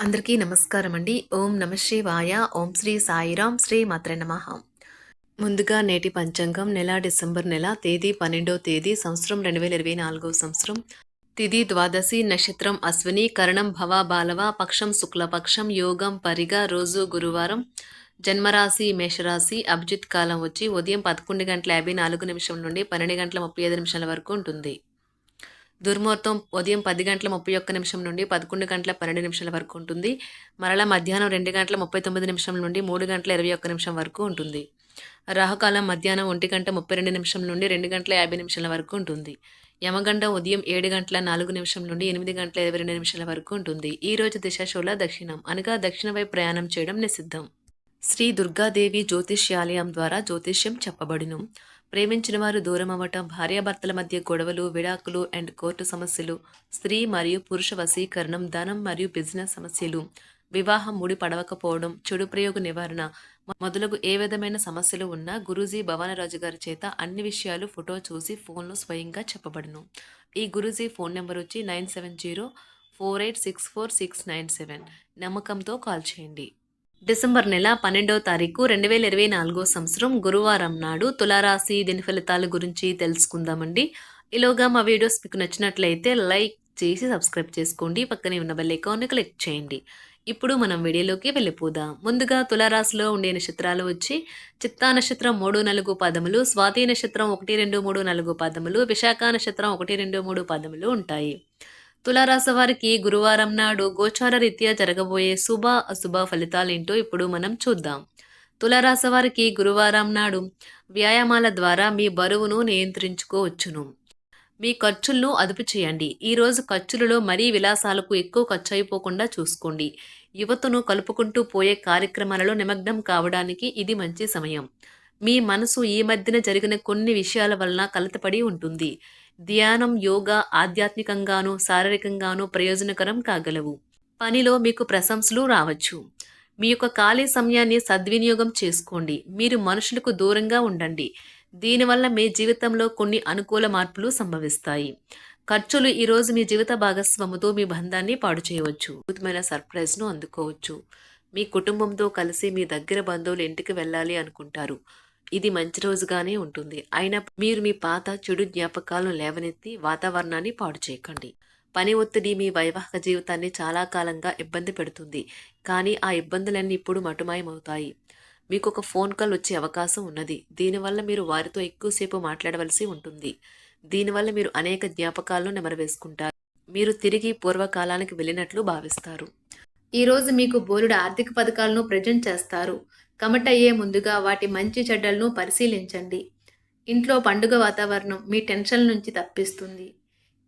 అందరికీ నమస్కారం అండి ఓం నమ శివాయ. ఓం శ్రీ సాయిరాం. శ్రీ మాత్ర నమ. ముందుగా నేటి పంచాంగం నెల డిసెంబర్ నెల తేదీ పన్నెండో తేదీ సంవత్సరం రెండు వేల ఇరవై నాలుగో సంవత్సరం. తిది ద్వాదశి నక్షత్రం అశ్విని కరణం భవ బాలవ పక్షం శుక్లపక్షం యోగం పరిగ రోజు గురువారం. జన్మరాశి మేషరాశి అభిజిత్ కాలం వచ్చి ఉదయం పదకొండు గంటల యాభై నాలుగు నిమిషం నుండి పన్నెండు గంటల ముప్పై ఐదు నిమిషాల వరకు ఉంటుంది. దుర్ముహూర్తం ఉదయం పది గంటల ముప్పై ఒక్క నిమిషం నుండి పదకొండు గంటల పన్నెండు నిమిషాల వరకు ఉంటుంది. మరలా మధ్యాహ్నం రెండు గంటల ముప్పై తొమ్మిది నిమిషం నుండి మూడు గంటల ఇరవై ఒక్క నిమిషం వరకు ఉంటుంది. రాహుకాలం మధ్యాహ్నం ఒంటి గంట ముప్పై రెండు నిమిషం నుండి రెండు గంటల యాభై నిమిషాల వరకు ఉంటుంది. యమగండ ఉదయం ఏడు గంటల నాలుగు నిమిషం నుండి ఎనిమిది గంటల ఇరవై రెండు నిమిషాల వరకు ఉంటుంది. ఈ రోజు దిశాశూల దక్షిణం అనగా దక్షిణ వైపు ప్రయాణం చేయడం నిషిద్ధం. శ్రీ దుర్గాదేవి జ్యోతిష్యాలయం ద్వారా జ్యోతిష్యం చెప్పబడును. ప్రేమించిన వారు దూరం అవ్వటం భార్యాభర్తల మధ్య గొడవలు విడాకులు అండ్ కోర్టు సమస్యలు స్త్రీ మరియు పురుష వశీకరణం ధనం మరియు బిజినెస్ సమస్యలు వివాహం ముడి పడవకపోవడం చెడు ప్రయోగ నివారణ మొదలగు ఏ విధమైన సమస్యలు ఉన్నా గురూజీ భవానరాజు గారి చేత అన్ని విషయాలు ఫోటో చూసి ఫోన్లో స్వయంగా చెప్పబడును. ఈ గురూజీ ఫోన్ నెంబర్ వచ్చి nine seven zero four eight six four six nine seven. నమ్మకంతో కాల్ చేయండి. డిసెంబర్ నెల పన్నెండవ తారీఖు రెండు వేల ఇరవై నాలుగో సంవత్సరం గురువారం నాడు తులారాశి దిన ఫలితాల గురించి తెలుసుకుందామండి. ఈలోగా మా వీడియోస్ మీకు నచ్చినట్లయితే లైక్ చేసి సబ్స్క్రైబ్ చేసుకోండి. పక్కనే ఉన్న బెల్ ఐకాన్ని క్లిక్ చేయండి. ఇప్పుడు మనం వీడియోలోకి వెళ్ళిపోదాం. ముందుగా తులారాశిలో ఉండే నక్షత్రాలు వచ్చి చిత్తా నక్షత్రం మూడు నలుగు పదములు స్వాతి నక్షత్రం ఒకటి రెండు మూడు నాలుగు పదములు విశాఖ నక్షత్రం ఒకటి రెండు మూడు పదములు ఉంటాయి. తులారాశి వారికి గురువారం నాడు గోచార రీత్యా జరగబోయే శుభ అశుభ ఫలితాలేంటో ఇప్పుడు మనం చూద్దాం. తులారాశి వారికి గురువారం నాడు వ్యాయామాల ద్వారా మీ బరువును నియంత్రించుకోవచ్చును. మీ ఖర్చులను అదుపు చేయండి. ఈరోజు ఖర్చులలో మరీ విలాసాలకు ఎక్కువ ఖర్చు అయిపోకుండా చూసుకోండి. యువతను కలుపుకుంటూ పోయే కార్యక్రమాలలో నిమగ్నం కావడానికి ఇది మంచి సమయం. మీ మనసు ఈ మధ్యన జరిగిన కొన్ని విషయాల వలన కలతపడి ఉంటుంది. ధ్యానం యోగా ఆధ్యాత్మికంగానూ శారీరకంగానూ ప్రయోజనకరం కాగలవు. పనిలో మీకు ప్రశంసలు రావచ్చు. మీ యొక్క ఖాళీ సమయాన్ని సద్వినియోగం చేసుకోండి. మీరు మనుషులకు దూరంగా ఉండండి. దీనివల్ల మీ జీవితంలో కొన్ని అనుకూల మార్పులు సంభవిస్తాయి. ఖర్చులు ఈరోజు మీ జీవిత భాగస్వాముతో మీ బంధాన్ని పాడు చేయవచ్చు. అద్భుతమైన సర్ప్రైజ్ను అందుకోవచ్చు. మీ కుటుంబంతో కలిసి మీ దగ్గర బంధువులు ఇంటికి వెళ్ళాలి అనుకుంటారు. ఇది మంచి రోజుగానే ఉంటుంది. అయినా మీరు మీ పాత చెడు జ్ఞాపకాలను లేవనెత్తి వాతావరణాన్ని పాడు చేయకండి. పని ఒత్తిడి మీ వైవాహిక జీవితాన్ని చాలా కాలంగా ఇబ్బంది పెడుతుంది. కానీ ఆ ఇబ్బందులన్నీ ఇప్పుడు మటుమాయమవుతాయి. మీకు ఒక ఫోన్ కాల్ వచ్చే అవకాశం ఉన్నది. దీనివల్ల మీరు వారితో ఎక్కువసేపు మాట్లాడవలసి ఉంటుంది. దీనివల్ల మీరు అనేక జ్ఞాపకాలను నెమరవేసుకుంటారు. మీరు తిరిగి పూర్వకాలానికి వెళ్ళినట్లు భావిస్తారు. ఈరోజు మీకు బోలుడు ఆర్థిక పథకాలను ప్రజెంట్ చేస్తారు. కమిట్ అయ్యే ముందుగా వాటి మంచి చెడ్డలను పరిశీలించండి. ఇంట్లో పండుగ వాతావరణం మీ టెన్షన్ నుంచి తప్పిస్తుంది.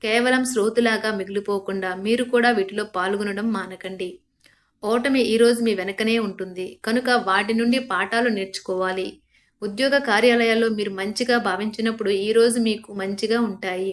కేవలం శ్రోతులాగా మిగిలిపోకుండా మీరు కూడా వీటిలో పాల్గొనడం మానకండి. ఓటమి ఈరోజు మీ వెనకనే ఉంటుంది. కనుక వాటి నుండి పాఠాలు నేర్చుకోవాలి. ఉద్యోగ కార్యాలయాల్లో మీరు మంచిగా భావించినప్పుడు ఈరోజు మీకు మంచిగా ఉంటాయి.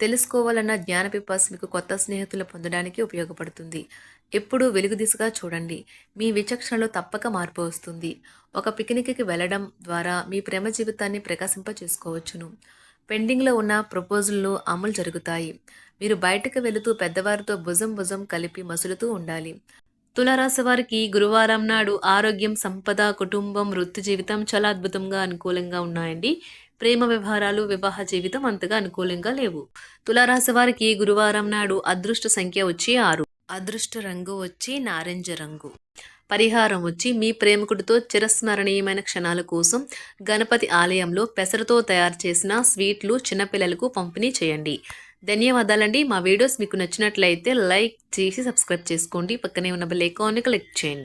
తెలుసుకోవాలన్న జ్ఞాన పిపాస్ మీకు కొత్త స్నేహితులు పొందడానికి ఉపయోగపడుతుంది. ఎప్పుడూ వెలుగు దిశగా చూడండి. మీ విచక్షణలో తప్పక మార్పు వస్తుంది. ఒక పిక్నిక్కి వెళ్ళడం ద్వారా మీ ప్రేమ జీవితాన్ని ప్రకాశింప చేసుకోవచ్చును పెండింగ్లో ఉన్న ప్రపోజల్లు అమలు జరుగుతాయి. మీరు బయటకు వెళుతూ పెద్దవారితో భుజం భుజం కలిపి మసులుతూ ఉండాలి. తులారాశి వారికి గురువారం నాడు ఆరోగ్యం సంపద కుటుంబం వృత్తి జీవితం చాలా అద్భుతంగా అనుకూలంగా ఉన్నాయండి. ప్రేమ వ్యవహారాలు వివాహ జీవితం అంతగా అనుకూలంగా లేవు. తులారాశి వారికి గురువారం నాడు అదృష్ట సంఖ్య వచ్చి ఆరు. అదృష్ట రంగు వచ్చి నారింజ రంగు. పరిహారం వచ్చి మీ ప్రేమికుడితో చిరస్మరణీయమైన క్షణాల కోసం గణపతి ఆలయంలో పెసరతో తయారు చేసిన స్వీట్లు చిన్నపిల్లలకు పంపిణీ చేయండి. ధన్యవాదాలండి. మా వీడియోస్ మీకు నచ్చినట్లయితే లైక్ చేసి సబ్స్క్రైబ్ చేసుకోండి. పక్కనే ఉన్న బెల్ ఐకాన్ని క్లిక్ చేయండి.